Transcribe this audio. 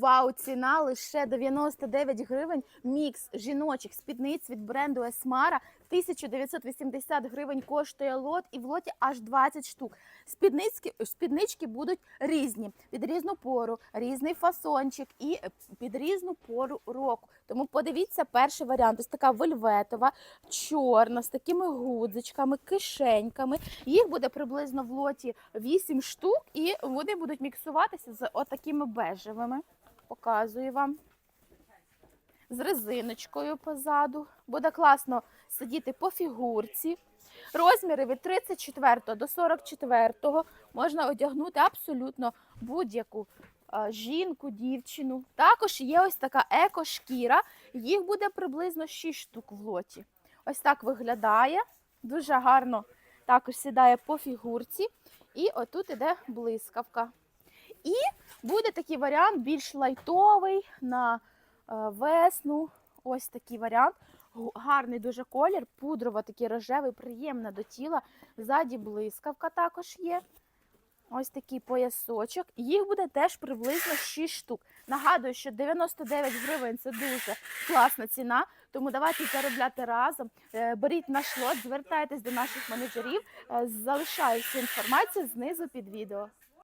Вау, ціна лише 99 гривень. Мікс жіночих спідниць від бренду Esmara. 1980 гривень коштує лот, і в лоті аж 20 штук. Спіднички, спіднички будуть різні під різну пору, різний фасончик і під різну пору року. Тому подивіться перший варіант. Ось така вельветова, чорна, з такими гудзичками, кишеньками. Їх буде приблизно в лоті 8 штук, і вони будуть міксуватися з отакими бежевими. Показую вам. З резиночкою позаду. Буде класно сидіти по фігурці. Розміри від 34 до 44 можна одягнути абсолютно будь-яку е, жінку, дівчину. Також є ось така еко-шкіра. Їх буде приблизно 6 штук в лоті. Ось так виглядає. Дуже гарно також сідає по фігурці. І отут іде блискавка. І буде такий варіант більш лайтовий на е, весну. Ось такий варіант. Гарний дуже колір, пудрово такий рожевий, приємна до тіла. Ззаді блискавка також є. Ось такий поясочок. Їх буде теж приблизно 6 штук. Нагадую, що 99 гривень це дуже класна ціна. Тому давайте заробляти разом. Е, Беріть наш лот, звертайтесь до наших менеджерів. Е, Залишаю всю інформацію знизу під відео.